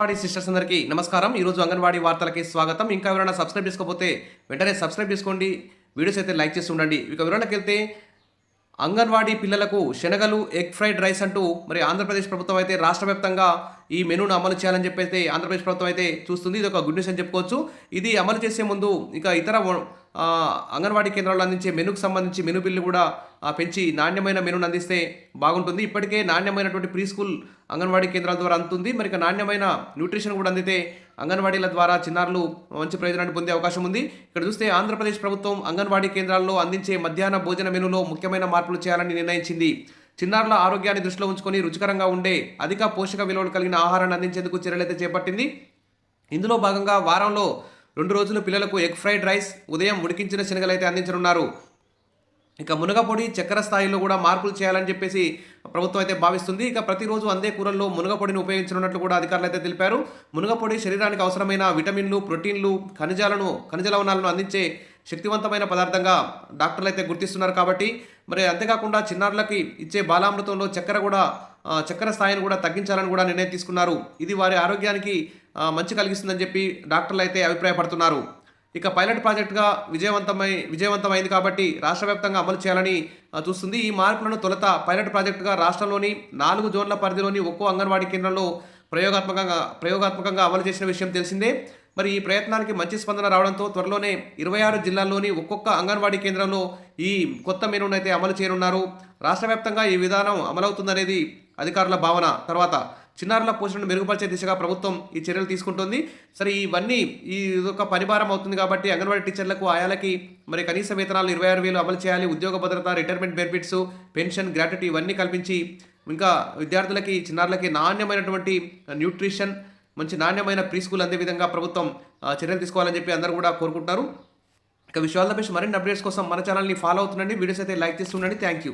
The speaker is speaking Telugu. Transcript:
అంగన్వాడీ సిస్టర్స్ అందరికీ నమస్కారం. ఈరోజు అంగన్వాడీ వార్తలకి స్వాగతం. ఇంకా ఎవరైనా సబ్స్క్రైబ్ చేసుకోకపోతే వెంటనే సబ్స్క్రైబ్ చేసుకోండి. వీడియోస్ అయితే లైక్ చేసి ఉండండి. ఇక వివరణకి వెళ్తే అంగన్వాడీ పిల్లలకు శనగలు ఎగ్ ఫ్రైడ్ రైస్ అంటూ మరి ఆంధ్రప్రదేశ్ ప్రభుత్వం అయితే రాష్ట్ర వ్యాప్తంగా ఈ మెనూను అమలు చేయాలని చెప్పైతే ఆంధ్రప్రదేశ్ ప్రభుత్వం అయితే చూస్తుంది. ఇది ఒక గుడ్ న్యూస్ అని చెప్పుకోవచ్చు. ఇది అమలు చేసే ముందు ఇంకా ఇతర అంగన్వాడీ కేంద్రాల్లో అందించే మెనుకు సంబంధించి మెను బిల్లు కూడా పెంచి నాణ్యమైన మెనూను అందిస్తే బాగుంటుంది. ఇప్పటికే నాణ్యమైనటువంటి ప్రీ స్కూల్ అంగన్వాడీ కేంద్రాల ద్వారా అందుతుంది. మరి నాణ్యమైన న్యూట్రిషన్ కూడా అందితే అంగన్వాడీల ద్వారా చిన్నారులు మంచి ప్రయోజనాన్ని పొందే అవకాశం ఉంది. ఇక్కడ చూస్తే ఆంధ్రప్రదేశ్ ప్రభుత్వం అంగన్వాడీ కేంద్రాల్లో అందించే మధ్యాహ్న భోజన మెనూలో ముఖ్యమైన మార్పులు చేయాలని నిర్ణయించింది. చిన్నారుల ఆరోగ్యాన్ని దృష్టిలో ఉంచుకొని రుచికరంగా ఉండే అధిక పోషక విలువలు కలిగిన ఆహారాన్ని అందించేందుకు చర్యలైతే చేపట్టింది. ఇందులో భాగంగా వారంలో రెండు రోజులు పిల్లలకు ఎగ్ ఫ్రైడ్ రైస్ ఉదయం ఉడికించిన శనగలు అయితే అందించనున్నారు. ఇక మునగపొడి చక్కెర స్థాయిలో కూడా మార్పులు చేయాలని చెప్పేసి ప్రభుత్వం అయితే భావిస్తుంది. ఇక ప్రతిరోజు అందే కూరల్లో మునగపొడిని ఉపయోగించనున్నట్లు కూడా అధికారులు అయితే తెలిపారు. మునగపొడి శరీరానికి అవసరమైన విటమిన్లు ప్రోటీన్లు ఖనిజాలను ఖనిజ లవణాలను అందించే శక్తివంతమైన పదార్థంగా డాక్టర్లు అయితే గుర్తిస్తున్నారు కాబట్టి మరి అంతేకాకుండా చిన్నారులకి ఇచ్చే బాలామృతంలో చక్కెర కూడా చక్కెర స్థాయిని కూడా తగ్గించాలని కూడా నిర్ణయం తీసుకున్నారు. ఇది వారి ఆరోగ్యానికి మంచి కలిగిస్తుందని చెప్పి డాక్టర్లు అయితే అభిప్రాయపడుతున్నారు. ఇక పైలట్ ప్రాజెక్టుగా విజయవంతమై విజయవంతమైంది కాబట్టి రాష్ట్ర వ్యాప్తంగా అమలు చేయాలని చూస్తుంది. ఈ మార్పులను తొలుత పైలట్ ప్రాజెక్టుగా రాష్ట్రంలోని నాలుగు జోన్ల పరిధిలోని ఒక్కో అంగన్వాడీ కేంద్రంలో ప్రయోగాత్మకంగా ప్రయోగాత్మకంగా అమలు చేసిన విషయం తెలిసిందే. మరి ఈ ప్రయత్నానికి మంచి స్పందన రావడంతో త్వరలోనే ఇరవై ఆరు జిల్లాల్లోని ఒక్కొక్క అంగన్వాడీ కేంద్రంలో ఈ కొత్త మెనూను అయితే అమలు చేయనున్నారు. రాష్ట్ర వ్యాప్తంగా ఈ విధానం అమలవుతుందనేది అధికారుల భావన. తర్వాత చిన్నారుల పోషణను మెరుగుపరిచే దిశగా ప్రభుత్వం ఈ చర్యలు తీసుకుంటుంది. సరే ఇవన్నీ ఈ ఇదొక పరిభారం అవుతుంది కాబట్టి అంగన్వాడీ టీచర్లకు ఆయాలకి మరి కనీస వేతనాలు ఇరవై ఆరు వేలు అమలు చేయాలి. ఉద్యోగ భద్రత రిటైర్మెంట్ బెనిఫిట్స్ పెన్షన్ గ్రాట్యుటీ ఇవన్నీ కల్పించి ఇంకా విద్యార్థులకి చిన్నారులకి నాణ్యమైనటువంటి న్యూట్రిషన్ మంచి నాణ్యమైన ప్రీ స్కూల్ అందే విధంగా ప్రభుత్వం చర్యలు తీసుకోవాలని చెప్పి అందరూ కూడా కోరుకుంటున్నారు ఇక విషయాల మరిన్ని అప్డేట్స్ కోసం మన ఛానల్ని ఫాలో అవుతుండండి. వీడియోస్ అయితే లైక్ చేస్తుండండి థ్యాంక్ యూ.